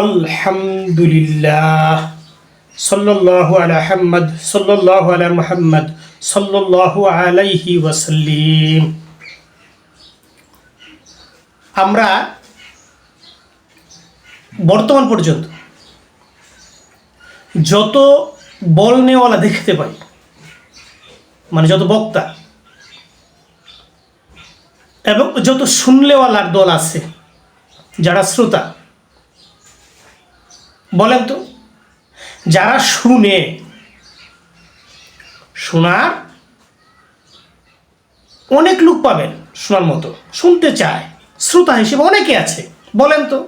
আলহামদুলিল্লাহ। সাল্লাল্লাহু আলা হাম্মাদ, সাল্লাল্লাহু আলা মুহাম্মদ, সাল্লাল্লাহু আলাইহি ওয়াসাল্লিম। আমরা বর্তমান পর্যন্ত যত বল নেওয়ালা দেখতে পাই মানে যত বক্তা এবং যত শুনলেওয়ালার দল আছে, যারা শ্রোতা বলেন তো, যারা শুনে, শোনার অনেক লোক পাবেন শোনার মতো, শুনতে চায়, শ্রোতা হিসেবে অনেকে আছে, বলেন তো।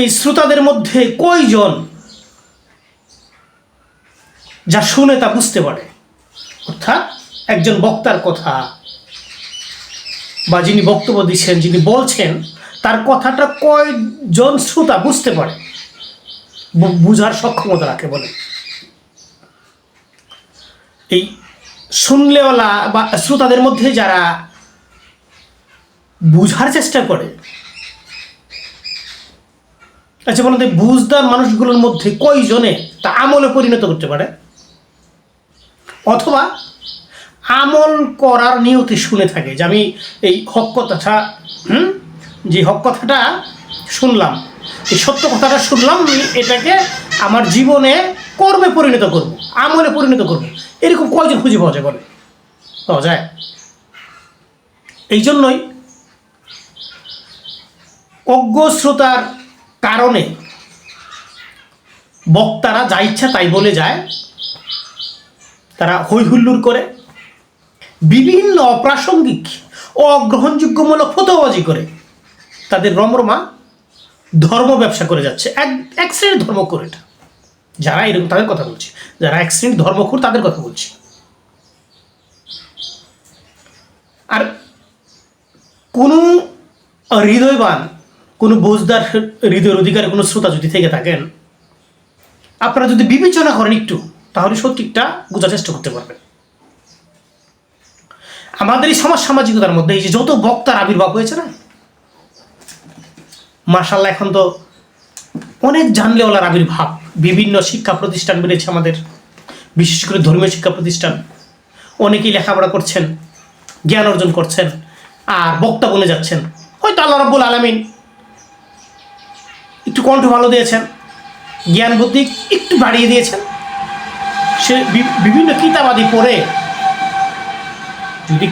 এই শ্রোতাদের মধ্যে কয়জন যা শুনে তা বুঝতে পারে? অর্থাৎ একজন বক্তার কথা, বা যিনি বক্তব্য দিচ্ছেন, যিনি বলছেন তার কথাটা কয়জন শ্রোতা বুঝতে পারে? বুঝার সক্ষমতা রাখে বলে? এই শুনলেওয়ালা বা শ্রোতাদের মধ্যে যারা বুঝার চেষ্টা করে আচ্ছা বলতে বুঝদার মানুষগুলোর মধ্যে কয়জনে তা আমলে পরিণত করতে পারে? অথবা আমল করার নিয়তি শুনে থাকে যে আমি এই হক কথাটা, হুম? যে হক কথাটা শুনলাম এই সত্য কথাটা শুনলাম এটাকে আমার জীবনে কর্মে পরিণত করব, আমলে পরিণত করব। এরকম কয়জন খুঁজে পাওয়া যায় বলে পাওয়া যায়? এই জন্যই অজ্ঞ শ্রোতার কারণে বক্তারা যা ইচ্ছা তাই বলে যায়। তারা হৈ হুল্লোড় করে, বিভিন্ন অপ্রাসঙ্গিক, অগ্রহণযোগ্যমূলক ফতোবাজি করে। তাদের রমরমা ধর্ম ব্যবসা করে যাচ্ছে। এক এক শ্রেণির ধর্মকর এটা। যারা এরকম তাদের কথা বলছি। যারা এক শ্রেণির ধর্মকর তাদের কথা বলছি। আর কোনো হৃদয়বান, কোনো বোঝদার হৃদয়ের অধিকারে কোনো শ্রোতা যদি থেকে থাকেন, আপনারা যদি বিবেচনা করেন একটু, তাহলে সত্যিটা বোঝার চেষ্টা করতে পারবেন। আমাদের এই সমাজ সামাজিকতার মধ্যে এই যে যত বক্তার আবির্ভাব হয়েছে না মার্শাল্লাহ এখন তো অনেক জানলেওয়ালার আবির্ভাব। বিভিন্ন শিক্ষা প্রতিষ্ঠান বেড়েছে আমাদের। বিশেষ করে ধর্মীয় শিক্ষা প্রতিষ্ঠান। অনেকেই লেখাপড়া করছেন, জ্ঞান অর্জন করছেন, আর বক্তা বলে যাচ্ছেন। হয়তো আল্লাহ রব্বুল আলমিন একটু কণ্ঠ ভালো দিয়েছেন, জ্ঞান বুদ্ধি একটু বাড়িয়ে দিয়েছেন। সে বিভিন্ন কিতাবাদি পড়ে। যদি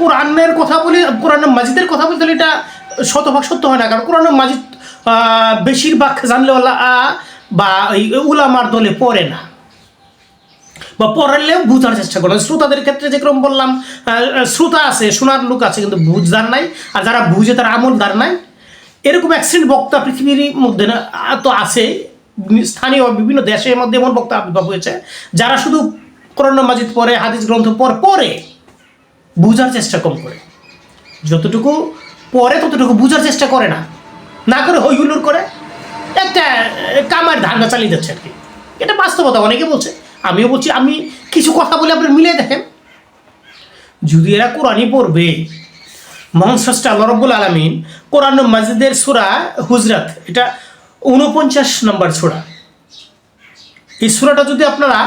কোরআনের কথা বলি, কোরআনের মাজিদের কথা বলি, তাহলে এটা শতভাগ সত্য হয় না, কারণ কোরআনের মাজিদ বেশিরভাগ জানলেওয়ালা বা এই উলামার দলে পড়ে না। বা পড়ালে বুঝার চেষ্টা করে শ্রোতাদের ক্ষেত্রে যেরকম বললাম শ্রোতা আছে, শোনার লোক আছে, কিন্তু বুঝদার নাই, আর যারা বুঝে তারা আমলদার নাই। এরকম শ্রেণির বক্তা পৃথিবীর মধ্যে না তো আছে। স্থানীয় বিভিন্ন দেশের মধ্যে এমন বক্তা আবির্ভাব হয়েছে, যারা শুধু কোরআন মাজিদ পড়ে, হাদিস গ্রন্থ পড়ে পড়ে, বুঝার চেষ্টা কম করে। যতটুকু পরে ততটুকু বুঝার চেষ্টা করে না। না করে হই হুল্লোড় করে একটা কামার ধান্দা চালিয়ে যাচ্ছে আর কি। এটা বাস্তবতা, অনেকে বলছে। আমিও বলছি, আমি কিছু কথা বলে আপনি মিলিয়ে দেখেন। যদি এরা কোরআনই পড়বে মহান স্রষ্টা আল্লাহ আলমিন কোরআন মাজিদের সুরা হুজরাত, এটা উনপঞ্চাশ নম্বর সুরা। এই সুরাটা যদি আপনারা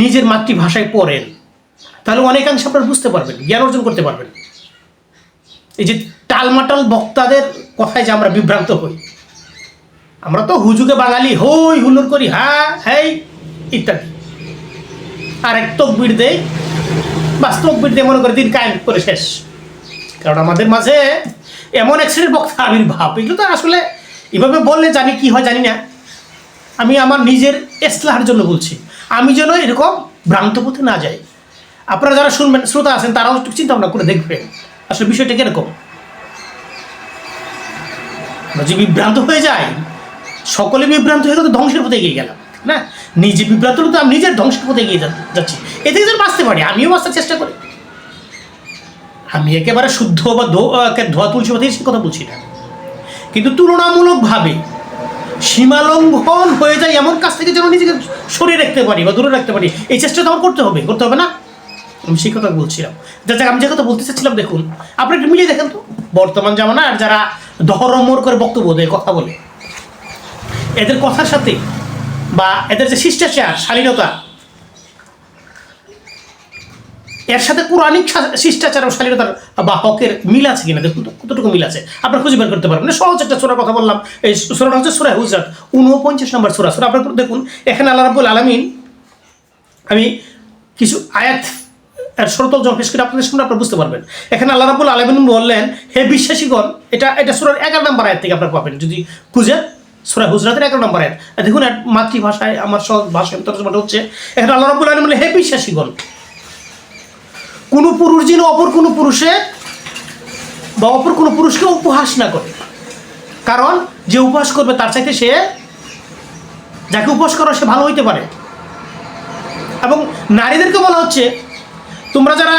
নিজের মাতৃভাষায় পড়েন, তাহলে অনেকাংশে আপনারা বুঝতে পারবেন, জ্ঞান অর্জন করতে পারবেন। এই যে টালমাটাল বক্তাদের কথায় যে আমরা বিভ্রান্ত হই। আমরা তো হুজুকে বাঙালি, হই হুলুর করি হ্যাঁ হেই, ইত্যাদি। আর এক তকবির দেই, বাস তকবির দিয়ে মনে করে দিন কায়েম করে শেষ। কারণ আমাদের মাঝে এমন এক শ্রেণির বক্তা আবির্ভাব এগুলো তো আসলে এভাবে বললে জানি কি হয় জানি না। আমি আমার নিজের এসলাহার জন্য বলছি, আমি যেন এরকম ভ্রান্ত পথে না যাই। আপনারা যারা শুনবেন, শ্রোতা আছেন, তারাও একটু চিন্তা ভাবনা করে দেখবেন। আসলে বিষয়টা কীরকম? যে বিভ্রান্ত হয়ে যায় সকলে বিভ্রান্ত হয়ে গেলে ধ্বংসের পথে এগিয়ে গেলাম, না? নিজে বিভ্রান্ত হলে তো আমি নিজের ধ্বংসের পথে এগিয়ে যাচ্ছি। এ থেকে যেন বাঁচতে পারি, আমিও বাঁচার চেষ্টা করি। আমি একেবারে শুদ্ধ বা ধোয়া তুলসী পথে সে কথা বলছি না। কিন্তু তুলনামূলকভাবে সীমালঙ্ঘন হয়ে যায় এমন কাজ থেকে যেন নিজেকে সরিয়ে রাখতে পারি বা দূরে রাখতে পারি। এই চেষ্টা তো আমার করতে হবে করতে হবে না? আমি সেই কথা বলছিলাম। যা যাক আমি যে কথা বলতে চাচ্ছিলাম, দেখুন আপনি একটু মিলিয়ে দেখেন তো। বর্তমান জামানা আর যারা ধরমর করে বক্তব্য দেয়, কথা বলে। এদের কথার সাথে বা এদের যে শিষ্টাচার, শালীনতা, এর সাথে কোরআনিক শিষ্টাচার ও শালীনতার বা হকের মিল আছে কিনা, দেখুন কতটুকু মিল আছে। আপনারা খুঁজে বের করতে পারবেন সহজ একটা সুরার কথা বললাম। এই সুরাটা হচ্ছে সুরা হুজরাত উনপঞ্চাশ নম্বর সুরা। সুরা আপনার দেখুন। এখানে আল্লাহ রাবুল আলমিন, আমি কিছু আয়াত এর সরতল যখন পেশ করে আপনাদের সামনে আপনারা বুঝতে পারবেন। এখানে আল্লাহ রাবুল আলমিন বললেন, হে বিশ্বাসীগণ, এটা এটা সুরার এগারো নম্বর আয়াত থেকে আপনারা পাবেন। যদি খুঁজে, সুরা হুজরাতের এগারো নম্বর আয়াত। দেখুন মাতৃভাষায়, আমার সহজ ভাষায় তর্জমাটা হচ্ছে, এখানে আল্লাহ রাবুল আলমিন হে বিশ্বাসীগণ, কোনো পুরুষ যেন অপর কোনো পুরুষের বা অপর কোনো পুরুষকে উপহাস না করে। কারণ, যে উপহাস করবে, তার চাইতে সে, যাকে উপহাস করা সে ভালো হইতে পারে। এবং নারীদেরকে বলা হচ্ছে তোমরা যারা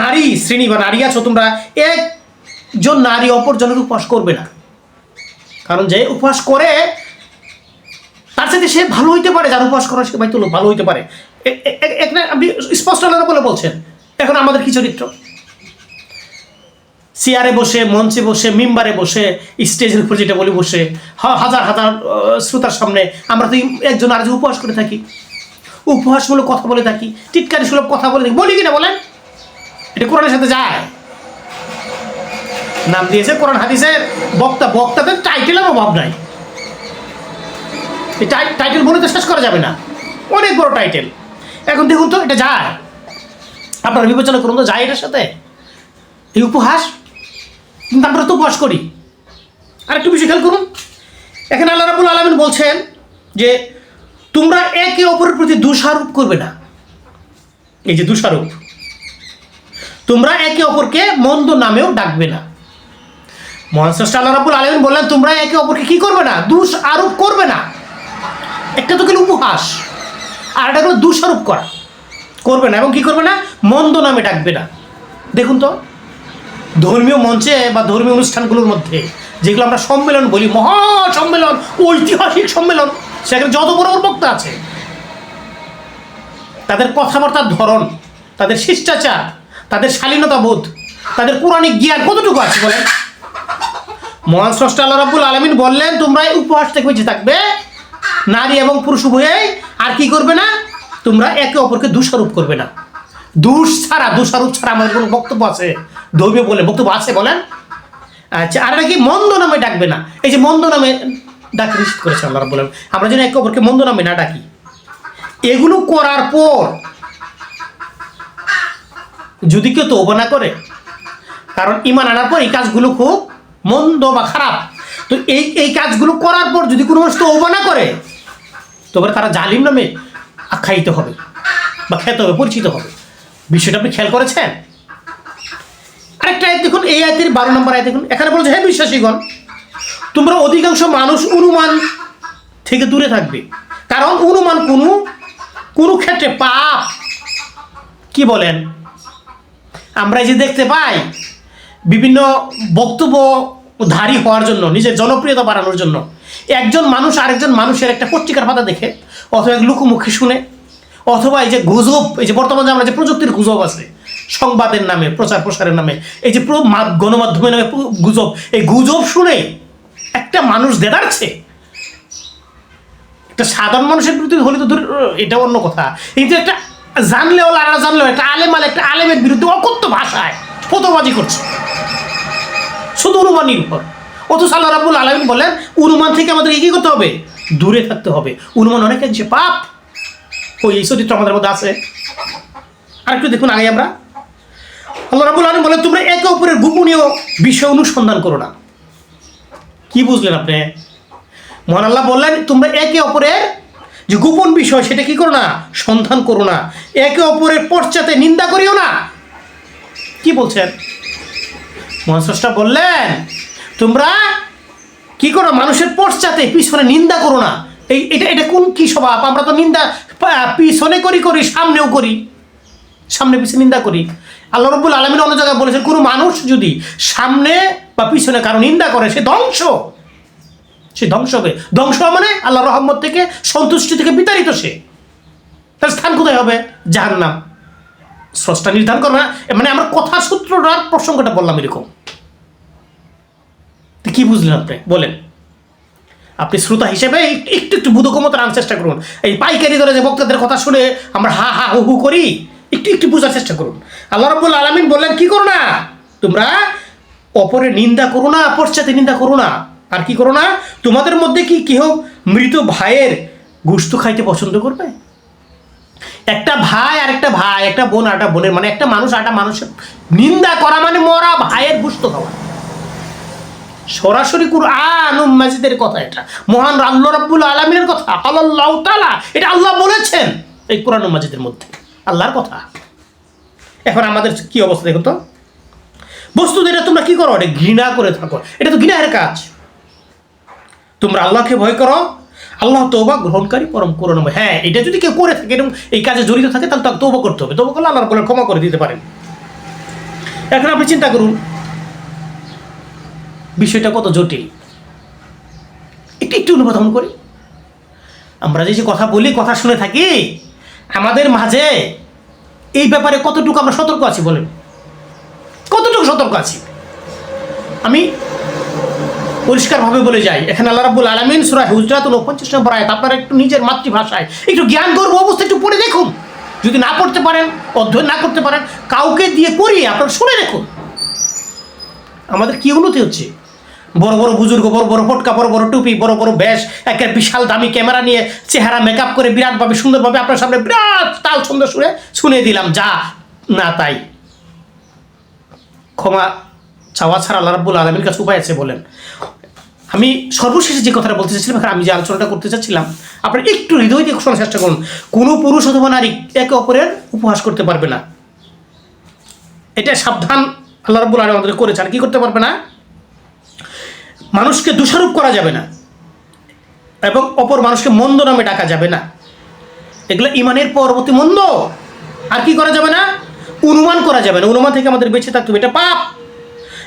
নারী শ্রেণি বা নারী আছো, তোমরা একজন নারী অপরজনের উপহাস করবে না। কারণ যে উপহাস করে, তার সাথে সে ভালো হইতে পারে, যার উপহাস করা সে বাইতুল ভালো হইতে পারে। আপনি স্পষ্ট আলাদা বলে বলছেন। এখন আমাদের কি চরিত্র? চেয়ারে বসে, মঞ্চে বসে, মিম্বারে বসে, স্টেজের উপর যেটা বলি বসে হাজার হাজার শ্রোতার সামনে আমরা তো একজন আরেকজন উপহাস করে থাকি। উপহাসমূলক কথা বলে থাকি, টিটকারি সুলভ কথা বলে থাকি। বলি কিনা বলেন? এটা কোরআনের সাথে যায়। নাম দিয়েছে কোরআন হাদিসের বক্তা। বক্তাদের টাইটেলের অভাব নাই। টাইটেল বলে তো শেষ করা যাবে না। অনেক বড় টাইটেল এখন দেখুন তো, এটা যায়। আপনারা বিবেচনা করুন তো, যায় এটার সাথে। এই উপহাস, কিন্তু আমরা তো উপহাস করি। আর একটু বেশি খেয়াল করুন। এখানে আল্লাহ রাবুল আলমিন বলছেন যে তোমরা একে অপরের প্রতি দোষারোপ করবে না। এই যে দোষারোপ। তোমরা একে অপরকে মন্দ নামেও ডাকবে না। মহান স্রষ্টা আল্লাহ রাবুল আলমিন বললেন, তোমরা একে অপরকে কি করবে না? দোষ আরোপ করবে না। একটা তো গেল উপহাস, আর একটা হলো দোষারোপ করা। করবে না, এবং কি করবে না? মন্দ নামে ডাকবে না। দেখুন তো, ধর্মীয় মঞ্চে বা ধর্মীয় অনুষ্ঠানগুলোর মধ্যে যেগুলো আমরা সম্মেলন বলি, মহা সম্মেলন, ঐতিহাসিক সম্মেলন সেখানে যত বড় বড় বক্তা আছে, তাদের কথাবার্তার ধরন, তাদের শিষ্টাচার, তাদের শালীনতা বোধ, তাদের পৌরাণিক জ্ঞান কতটুকু আছে বলেন? মহান স্রষ্টা আল্লাহ রাব্বুল আলমিন বললেন, তোমরা উপহাস থেকে বেঁচে থাকবে, নারী এবং পুরুষ উভয়ে, আর কি করবে না? তোমরা একে অপরকে দোষারোপ করবে না। দোষ ছাড়া, দোষারোপ ছাড়া আমাদের কোনো বক্তব্য আছে, ধর্মীয় বলে বক্তব্য আছে বলেন? আচ্ছা আর নাকি মন্দ নামে ডাকবে না? এই যে মন্দ নামে ডাক নিষেধ করেছে আল্লাহ আলামিন। আমরা যেন একে অপরকে মন্দ নামে না ডাকি। এগুলো করার পর যদি কেউ তৌবা না করে, কারণ ইমান আনার পর এই কাজগুলো খুব মন্দ বা খারাপ। তো এই এই কাজগুলো করার পর যদি কোনো মানুষ তৌবা না করে, তবে তারা জালিম নামে আখ্যায়িত হবে বা খেতে হবে, পরিচিত হবে। বিষয়টা আপনি খেয়াল করেছেন? আরেকটা আয়াত দেখুন, এই আয়তের বারো নম্বর আয়াত দেখুন। এখানে বলছে হ্যাঁ বিশ্বাসীগণ তোমরা অধিকাংশ মানুষ অনুমান থেকে দূরে থাকবে। কারণ অনুমান কোনো কোনো ক্ষেত্রে পাপ, কি বলেন? আমরা যে দেখতে পাই, বিভিন্ন বক্তব্য ধারী হওয়ার জন্য, নিজের জনপ্রিয়তা বাড়ানোর জন্য, একজন মানুষ আরেকজন মানুষের একটা পত্রিকার পাতা দেখে, অথবা এক লুকোমুখী শুনে, অথবা এই যে গুজব, এই যে বর্তমানে আমরা যে প্রযুক্তির গুজব আছে, সংবাদের নামে প্রচার প্রসারের নামে, এই যে গণমাধ্যমের নামে গুজব, এই গুজব শুনে একটা মানুষ দেদারছে একটা সাধারণ মানুষের প্রতি হলে তো এটা অন্য কথা। কিন্তু একটা জানলেও না জানলেও, একটা আলেম আলে, একটা আলেমের বিরুদ্ধে অকথ্য ভাষায় ফতোবাজি করছে। শুধু অনুমান নির্ভর। অথচ আল্লাহ রাবুল আলমিন বলেন অনুমান থেকে আমাদেরকে কী করতে হবে? দূরে থাকতে হবে। অনুমান অনেক যে পাপ। ওই এই চরিত্র আমাদের মধ্যে আছে? আরেকটু দেখুন আগে আমরা। আল্লাহ রাবুল আলম বলেন তোমরা একে অপরের গোপনীয় বিষয় অনুসন্ধান করো না। কি বুঝলেন আপনি? মহান আল্লাহ বললেন, তোমরা একে অপরের যে গোপন বিষয় সেটা কি করো না? সন্ধান করো না। একে অপরের পশ্চাতে নিন্দা করিও না। কি বলছেন? মহাস্রষ্টা বললেন, তোমরা কি করো? মানুষের পশ্চাতে, পিছনে নিন্দা করো না। এই, এটা এটা কোন, কি স্বভাব? আমরা তো নিন্দা পিছনে করি করি, সামনেও করি। সামনে পিছনে নিন্দা করি। আল্লাহ রব্বুল আলমিন অন্য জায়গায় বলেছেন, কোনো মানুষ যদি সামনে বা পিছনে কারও নিন্দা করে, সে ধ্বংস। সে ধ্বংস হবে ধ্বংস মানে আল্লাহ রহম্মত থেকে সন্তুষ্টি থেকে বিতাড়িত সে। তার স্থান কোথায় হবে? জাহান্নাম। স্রষ্টা নির্ধারণ করবে না। মানে আমার কথার সূত্রটার প্রসঙ্গটা বললাম এরকম। কি বুঝলেন আপনি? বলেন। আপনি শ্রোতা হিসেবে একটু একটু বুধকমতার আনার চেষ্টা করুন। এই পাইকারি দরে যে বক্তাদের কথা শুনে আমরা হা হা হু হু করি, একটু একটু বোঝার চেষ্টা করুন। আল্লাহ রব্বুল আলমিন বললেন, কি করো না? তোমরা অপরের নিন্দা করো না, পশ্চাতে নিন্দা করো না। আর কি করো না? তোমাদের মধ্যে কি কেউ মৃত ভাইয়ের গুস্ত খাইতে পছন্দ করবে? একটা ভাই আর একটা ভাই, একটা বোন আর বোনের মানে একটা মানুষ আর একটা মানুষের নিন্দা করা মানে মরা ভাইয়ের গুস্ত খাওয়া। সরাসরি কুরআন মাজিদের কথা এটা। মহান আল্লাহ রাব্বুল আলামিনের কথা, আল্লাহ তাআলা, এটা আল্লাহ বলেছেন এই কোরআন মাজিদের মধ্যে। আল্লাহর কথা। এখন আমাদের কি অবস্থা দেখো তো? বস্তু এটা তোমরা কি করো? এটা ঘৃণা করে থাকো। এটা তো ঘৃণার কাজ। তোমরা আল্লাহকে ভয় করো। আল্লাহ তৌবা গ্রহণকারী পরম করুণাময়। হ্যাঁ এটা যদি কেউ করে থাকে এবং এই কাজে জড়িত থাকে, তাহলে তাকে তৌবা করতে হবে। তৌবা করলে আল্লাহর বলে ক্ষমা করে দিতে পারেন। এখন আপনি চিন্তা করুন, বিষয়টা কত জটিল। একটু একটু অনুবোধন করি। আমরা যে কথা বলি, কথা শুনে থাকি, আমাদের মাঝে এই ব্যাপারে কতটুকু আমরা সতর্ক আছি বলেন? সতর্ক আছি। আমি পরিষ্কারভাবে বলে যাই, এখানে আল্লাহ রাব্বুল আলামিন সূরা হুজরাত উনপঞ্চাশ নম্বর আয়াত, আপনারা একটু নিজের মাতৃভাষায় একটু জ্ঞান গর্ব অবস্থা একটু পড়ে দেখুন। যদি না পড়তে পারেন, অধ্যয়ন না করতে পারেন, কাউকে দিয়ে করিয়ে আপনারা শুনে দেখুন। আমাদের কি উন্নতি হচ্ছে? বড় বড় বুজুর্গ, বড় বড় ফটকা, বড় বড় টুপি, বড় বড় ব্যাস একটা বিশাল দামি ক্যামেরা নিয়ে চেহারা মেকআপ করে বিরাটভাবে সুন্দরভাবে আপনার সামনে বিরাট তাল সুন্দর শুনে শুনে দিলাম, যা না তাই। ক্ষমা চাওয়া ছাড়া আল্লাহ রাব্বুল আলমীর কাছে উপায় আছে বলেন। আমি সর্বশেষে যে কথাটা বলতে চাচ্ছিলাম আমি যে আলোচনাটা করতে চাচ্ছিলাম, আপনারা একটু হৃদয় দিয়ে শোনার চেষ্টা করুন। কোনো পুরুষ অথবা নারী একে অপরের উপহাস করতে পারবে না। এটা সাবধান আল্লাহ রাব্বুল আলম আমাদের করেছেন। কি করতে পারবে না? মানুষকে দোষারোপ করা যাবে না এবং অপর মানুষকে মন্দ নামে ডাকা যাবে না। এগুলো ইমানের পরবর্তী মন্দ। আর কি করা যাবে না? অনুমান করা যাবে না। অনুমান থেকে আমাদের বেঁচে থাকতে হবে। এটা পাপ।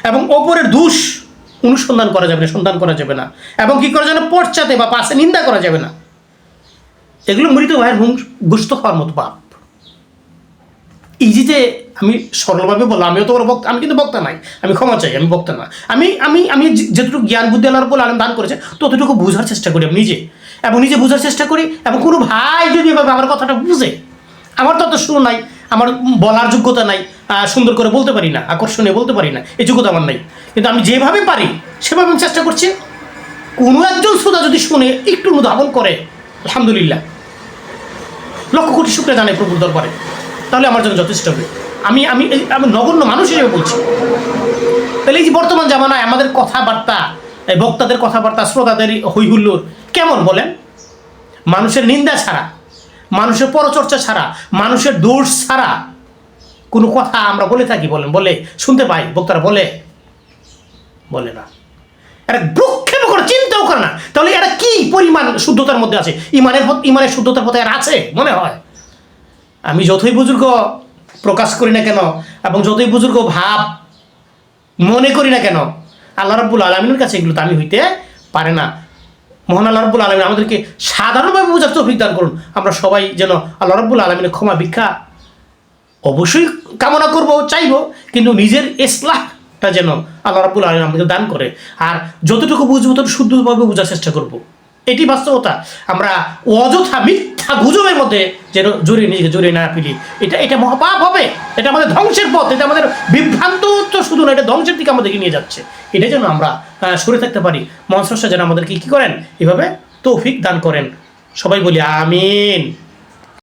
এবং ওপরের দোষ অনুসন্ধান করা যাবে না, সন্ধান করা যাবে না। এবং কি করা যাবে পশ্চাতে বা পাশে নিন্দা করা যাবে না। এগুলো মৃত ভাইয়ের গুস্ত খাওয়ার মতো পাপ। ইজিতে আমি সরলভাবে বললাম, আমিও তো বক্তা, আমি কিন্তু বক্তা নাই। আমি ক্ষমা চাই, আমি বক্তা না। আমি আমি আমি যে- যতটুকু জ্ঞান, বুদ্ধি আল্লাহর বলে আলম দান করেছে, ততটুকু বোঝার চেষ্টা করি আমি নিজে। এবং নিজে বোঝার চেষ্টা করি, এবং কোনো ভাই যদি এভাবে আমার কথাটা বুঝে, আমার তো অত শুরু নাই। আমার বলার যোগ্যতা নাই সুন্দর করে বলতে পারি না, আকর্ষণীয় বলতে পারি না, এই যোগ্যতা আমার নাই। কিন্তু আমি যেভাবে পারি, সেভাবে আমি চেষ্টা করছি। কোনো একজন শ্রোতা যদি শুনে একটু অনুধাবন করে, আলহামদুলিল্লাহ। লক্ষ কোটি শুক্রে জানে প্রভুর দরবারে। তাহলে আমার জন্য যথেষ্ট হবে। আমি আমি আমি নগণ্য মানুষ হিসেবে বলছি। তাহলে এই যে বর্তমান জামানায় আমাদের কথাবার্তা বক্তাদের কথাবার্তা, শ্রোতাদের হৈহুল্লোর কেমন বলেন? মানুষের নিন্দা ছাড়া মানুষের পরচর্চা ছাড়া, মানুষের দোষ ছাড়া কোনো কথা আমরা বলে থাকি, বলেন, বলে, শুনতে পাই, বক্তারা বলে বলে না। এরা ভ্রুক্ষেপ করে চিন্তাও করে না। তাহলে এরা কি পরিমাণ শুদ্ধতার মধ্যে আছে? ইমানের ইমানের শুদ্ধতার পথে এরা আছে, মনে হয়? আমি যতই বুজুর্গ প্রকাশ করি না কেন, এবং যতই বুজুর্গ ভাব মনে করি না কেন, আল্লাহ রাব্বুল আলমিনের কাছে এগুলো তো আমি হইতে পারে না। মহান আল্লাহ রব্বুল আলমিন আমাদেরকে সাধারণভাবে বোঝার তৌফিক দান করুন। আমরা সবাই যেন আল্লাহ রব্বুল আলমিনের ক্ষমা, ভিক্ষা অবশ্যই কামনা করব, চাইব, কিন্তু নিজের ইসলাহটা যেন আল্লাহ রাবুল আলম আমাদের দান করে। আর যতটুকু বুঝব তত শুদ্ধভাবে বোঝার চেষ্টা করব। এটি বাস্তবতা। আমরা অযথা মিথ্যা গুজবের মধ্যে যেন জড়িয়ে নিজেকে জুড়ে না ফেলি এটা এটা মহাপাপ হবে। এটা আমাদের ধ্বংসের পথ। এটা আমাদের বিভ্রান্ত তো শুধু না এটা ধ্বংসের দিকে আমাদেরকে নিয়ে যাচ্ছে। এটা যেন আমরা সরে থাকতে পারি। মহাস্রষ্টা যেন আমাদেরকে কী করেন? এভাবে তৌফিক দান করেন। সবাই বলি, আমিন।